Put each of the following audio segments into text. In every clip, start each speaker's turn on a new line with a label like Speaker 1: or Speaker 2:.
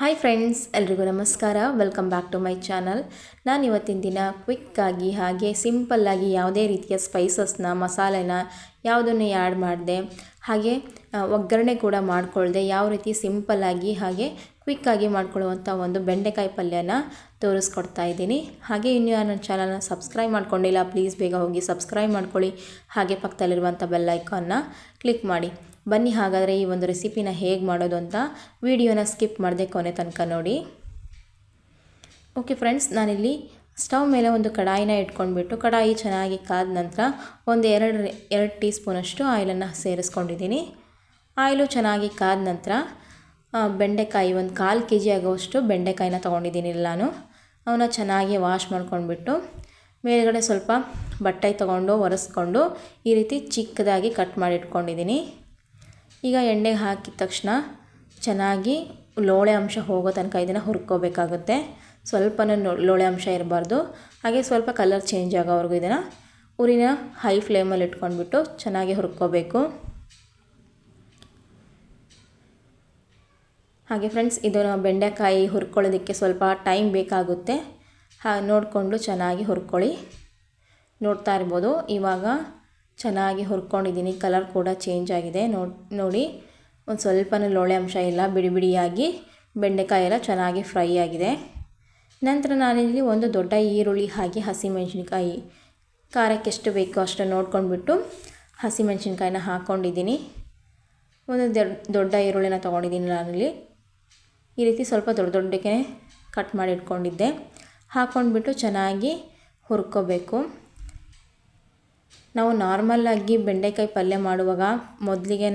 Speaker 1: Hi friends ಎಲ್ರಿಗೂ ನಮಸ್ಕಾರ. Welcome back to my channel ನಾನು ಇವತ್ತಿನ ದಿನ ಕ್ವಿಕ್ಕಾಗಿ ಹಾಗೆ ಸಿಂಪಲ್ಲಾಗಿ ಯಾವುದೇ ರೀತಿಯ ಸ್ಪೈಸಸ್ನ ಮಸಾಲೆನ ಯಾವುದನ್ನು ಆ್ಯಡ್ ಮಾಡಿದೆ, ಹಾಗೆ ಒಗ್ಗರಣೆ ಕೂಡ ಮಾಡಿಕೊಳ್ಳದೆ ಯಾವ ರೀತಿ ಸಿಂಪಲ್ಲಾಗಿ ಹಾಗೆ ಕ್ವಿಕ್ಕಾಗಿ ಮಾಡ್ಕೊಳ್ಳುವಂಥ ಒಂದು ಬೆಂಡೆಕಾಯಿ ಪಲ್ಯನ ತೋರಿಸ್ಕೊಡ್ತಾ ಇದ್ದೀನಿ. ಹಾಗೆ ಇನ್ನು ಯಾರು ನನ್ನ ಚಾನಲ್ನ ಸಬ್ಸ್ಕ್ರೈಬ್ ಮಾಡ್ಕೊಂಡಿಲ್ಲ ಪ್ಲೀಸ್ ಬೇಗ ಹೋಗಿ ಸಬ್ಸ್ಕ್ರೈಬ್ ಮಾಡ್ಕೊಳ್ಳಿ. ಹಾಗೆ ಪಕ್ಕದಲ್ಲಿರುವಂಥ ಐಕಾನ್ನ ಕ್ಲಿಕ್ ಮಾಡಿ. ಬನ್ನಿ ಹಾಗಾದರೆ ಈ ಒಂದು ರೆಸಿಪಿನ ಹೇಗೆ ಮಾಡೋದು ಅಂತ ವಿಡಿಯೋನ ಸ್ಕಿಪ್ ಮಾಡದೆ ಕೊನೆ ತನಕ ನೋಡಿ. ಓಕೆ ಫ್ರೆಂಡ್ಸ್ ನಾನಿಲ್ಲಿ ಸ್ಟವ್ ಮೇಲೆ ಒಂದು ಕಡಾಯಿನ ಇಟ್ಕೊಂಡ್ಬಿಟ್ಟು, ಕಡಾಯಿ ಚೆನ್ನಾಗಿ ಕಾದ ನಂತರ ಒಂದು ಎರಡು ಎರಡು ಟೀ ಸ್ಪೂನಷ್ಟು ಆಯಿಲನ್ನು ಸೇರಿಸ್ಕೊಂಡಿದ್ದೀನಿ. ಆಯಿಲು ಚೆನ್ನಾಗಿ ಕಾದ ನಂತರ ಬೆಂಡೆಕಾಯಿ ಒಂದು ಕಾಲು ಕೆ ಜಿ ಆಗೋವಷ್ಟು ಬೆಂಡೆಕಾಯಿನ ತೊಗೊಂಡಿದ್ದೀನಿ ನಾನು ಅವನ್ನ ಚೆನ್ನಾಗಿ ವಾಶ್ ಮಾಡ್ಕೊಂಡ್ಬಿಟ್ಟು, ಮೇಲುಗಡೆ ಸ್ವಲ್ಪ ಬಟ್ಟೆ ತೊಗೊಂಡು, ಒರೆಸ್ಕೊಂಡು ಈ ರೀತಿ ಚಿಕ್ಕದಾಗಿ ಕಟ್ ಮಾಡಿ ಇಟ್ಕೊಂಡಿದ್ದೀನಿ ಈಗ ಎಣ್ಣೆಗೆ ಹಾಕಿದ ತಕ್ಷಣ ಚೆನ್ನಾಗಿ ಲೋಳೆ ಅಂಶ ಹೋಗೋ ತನಕ ಇದನ್ನು ಹುರ್ಕೋಬೇಕಾಗುತ್ತೆ. ಸ್ವಲ್ಪನೂ ಲೋಳೆ ಅಂಶ ಇರಬಾರ್ದು. ಹಾಗೆ ಸ್ವಲ್ಪ ಕಲರ್ ಚೇಂಜ್ ಆಗೋವರೆಗೂ ಇದನ್ನು ಉರಿನ ಹೈ ಫ್ಲೇಮಲ್ಲಿ ಇಟ್ಕೊಂಡ್ಬಿಟ್ಟು ಚೆನ್ನಾಗಿ ಹುರ್ಕೋಬೇಕು. ಹಾಗೆ ಫ್ರೆಂಡ್ಸ್ ಇದು ಬೆಂಡೆಕಾಯಿ ಹುರ್ಕೊಳ್ಳೋದಕ್ಕೆ ಸ್ವಲ್ಪ ಟೈಮ್ ಬೇಕಾಗುತ್ತೆ. ಹಾಗೆ ನೋಡಿಕೊಂಡು ಚೆನ್ನಾಗಿ ಹುರ್ಕೊಳ್ಳಿ. ನೋಡ್ತಾ ಇರ್ಬೋದು. ಇವಾಗ ಚೆನ್ನಾಗಿ ಹುರ್ಕೊಂಡಿದ್ದೀನಿ. ಕಲರ್ ಕೂಡ ಚೇಂಜ್ ಆಗಿದೆ. ನೋಡಿ ಒಂದು ಸ್ವಲ್ಪನೂ ಲೋಳೆ ಅಂಶ ಇಲ್ಲ. ಬಿಡಿ ಬಿಡಿಯಾಗಿ ಬೆಂಡೆಕಾಯಿ ಎಲ್ಲ ಚೆನ್ನಾಗಿ ಫ್ರೈ ಆಗಿದೆ. ನಂತರ ನಾನಿಲ್ಲಿ ಒಂದು ದೊಡ್ಡ ಈರುಳ್ಳಿ ಹಾಗೆ ಹಸಿಮೆಣಸಿನ್ಕಾಯಿ. ಖಾರಕ್ಕೆ ಎಷ್ಟು ಬೇಕೋ ಅಷ್ಟು ನೋಡ್ಕೊಂಡ್ಬಿಟ್ಟು ಹಸಿಮೆಣಸಿನ್ಕಾಯಿನ ಹಾಕ್ಕೊಂಡಿದ್ದೀನಿ ಒಂದು ದೊಡ್ಡ ಈರುಳ್ಳಿನ ತೊಗೊಂಡಿದ್ದೀನಿ ನಾನಿಲ್ಲಿ. ಈ ರೀತಿ ಸ್ವಲ್ಪ ದೊಡ್ಡ ದೊಡ್ಡಕ್ಕೆ ಕಟ್ ಮಾಡಿ ಇಟ್ಕೊಂಡಿದ್ದೆ. ಹಾಕ್ಕೊಂಡ್ಬಿಟ್ಟು ಚೆನ್ನಾಗಿ ಹುರ್ಕೋಬೇಕು. ನಾವು ನಾರ್ಮಲ್ಲಾಗಿ ಬೆಂಡೆಕಾಯಿ ಪಲ್ಯ ಮಾಡುವಾಗ ಮೊದಲಿಗೆ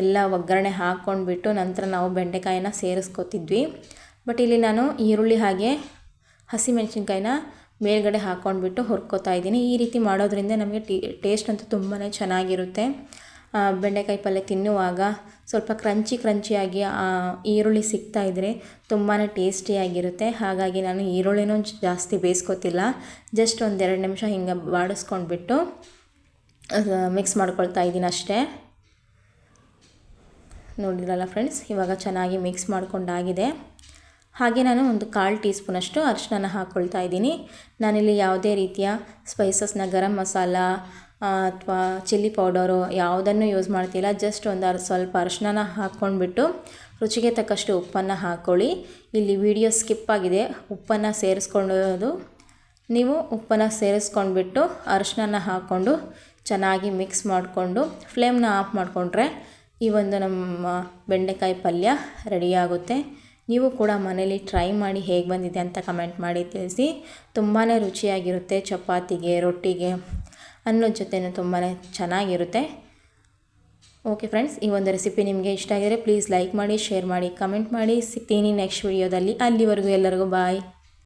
Speaker 1: ಎಲ್ಲ ಒಗ್ಗರಣೆ ಹಾಕ್ಕೊಂಡ್ಬಿಟ್ಟು ನಂತರ ನಾವು ಬೆಂಡೆಕಾಯಿನ ಸೇರಿಸ್ಕೊತಿದ್ವಿ. ಬಟ್ ಇಲ್ಲಿ ನಾನು ಈರುಳ್ಳಿ ಹಾಗೆ ಹಸಿಮೆಣ್ಸಿನ್ಕಾಯಿನ ಮೇಲ್ಗಡೆ ಹಾಕ್ಕೊಂಡ್ಬಿಟ್ಟು ಹುರ್ಕೋತಾ ಇದ್ದೀನಿ. ಈ ರೀತಿ ಮಾಡೋದ್ರಿಂದ ನಮಗೆ ಟೇಸ್ಟ್ ಅಂತೂ ತುಂಬಾ ಚೆನ್ನಾಗಿರುತ್ತೆ. ಬೆಂಡೆಕಾಯಿ ಪಲ್ಯ ತಿನ್ನುವಾಗ ಸ್ವಲ್ಪ ಕ್ರಂಚಿ ಕ್ರಂಚಿಯಾಗಿ ಈರುಳ್ಳಿ ಸಿಗ್ತಾ ಇದ್ದರೆ ತುಂಬಾ ಟೇಸ್ಟಿಯಾಗಿರುತ್ತೆ ಹಾಗಾಗಿ ನಾನು ಈರುಳ್ಳಿನೂ ಜಾಸ್ತಿ ಬೇಯಿಸ್ಕೊತಿಲ್ಲ. ಜಸ್ಟ್ ಒಂದೆರಡು ನಿಮಿಷ ಹಿಂಗೆ ಬಾಡಿಸ್ಕೊಂಡ್ಬಿಟ್ಟು ಮಿಕ್ಸ್ ಮಾಡ್ಕೊಳ್ತಾ ಇದ್ದೀನಿ ಅಷ್ಟೇ. ನೋಡಿದ್ರಲ್ಲ ಫ್ರೆಂಡ್ಸ್ ಇವಾಗ ಚೆನ್ನಾಗಿ ಮಿಕ್ಸ್ ಮಾಡ್ಕೊಂಡಾಗಿದೆ. ಹಾಗೆ ನಾನು ಒಂದು ಕಾಲು ಟೀ ಸ್ಪೂನಷ್ಟು ಅರಿಶಿನ ಹಾಕ್ಕೊಳ್ತಾ ಇದ್ದೀನಿ. ನಾನಿಲ್ಲಿ ಯಾವುದೇ ರೀತಿಯ ಸ್ಪೈಸಸ್ನ ಗರಂ ಮಸಾಲ ಅಥವಾ ಚಿಲ್ಲಿ ಪೌಡರು ಯಾವುದನ್ನು ಯೂಸ್ ಮಾಡ್ತಿಲ್ಲ ಜಸ್ಟ್ ಒಂದು ಅರ್, ಸ್ವಲ್ಪ ಅರಿಶಿನ ಹಾಕ್ಕೊಂಡ್ಬಿಟ್ಟು ರುಚಿಗೆ ತಕ್ಕಷ್ಟು ಉಪ್ಪನ್ನು ಹಾಕ್ಕೊಳ್ಳಿ ಇಲ್ಲಿ ವಿಡಿಯೋ ಸ್ಕಿಪ್ ಆಗಿದೆ, ಉಪ್ಪನ್ನು ಸೇರಿಸ್ಕೊಂಡಿರೋದು. ನೀವು ಉಪ್ಪನ್ನು ಸೇರಿಸ್ಕೊಂಡ್ಬಿಟ್ಟು ಅರಿಶಿನ ಹಾಕ್ಕೊಂಡು ಚೆನ್ನಾಗಿ ಮಿಕ್ಸ್ ಮಾಡಿಕೊಂಡು ಫ್ಲೇಮ್ನ ಆಫ್ ಮಾಡಿಕೊಂಡ್ರೆ ಈ ಒಂದು ನಮ್ಮ ಬೆಂಡೆಕಾಯಿ ಪಲ್ಯ ರೆಡಿಯಾಗುತ್ತೆ ನೀವು ಕೂಡ ಮನೇಲಿ ಟ್ರೈ ಮಾಡಿ ಹೇಗೆ ಬಂದಿದೆ ಅಂತ ಕಮೆಂಟ್ ಮಾಡಿ ತಿಳಿಸಿ. ತುಂಬಾ ರುಚಿಯಾಗಿರುತ್ತೆ ಚಪಾತಿಗೆ, ರೊಟ್ಟಿಗೆ. ಅನ್ನದ ಜೊತೆನೂ ತುಂಬಾ ಚೆನ್ನಾಗಿರುತ್ತೆ. ಓಕೆ ಫ್ರೆಂಡ್ಸ್ ಈ ಒಂದು ರೆಸಿಪಿ ನಿಮಗೆ ಇಷ್ಟ ಆಗಿದ್ರೆ ಪ್ಲೀಸ್ ಲೈಕ್ ಮಾಡಿ ಶೇರ್ ಮಾಡಿ ಕಮೆಂಟ್ ಮಾಡಿ. ಸಿಗ್ತೀನಿ ನೆಕ್ಸ್ಟ್ ವಿಡಿಯೋದಲ್ಲಿ ಅಲ್ಲಿವರೆಗೂ ಎಲ್ಲರಿಗೂ ಬಾಯ್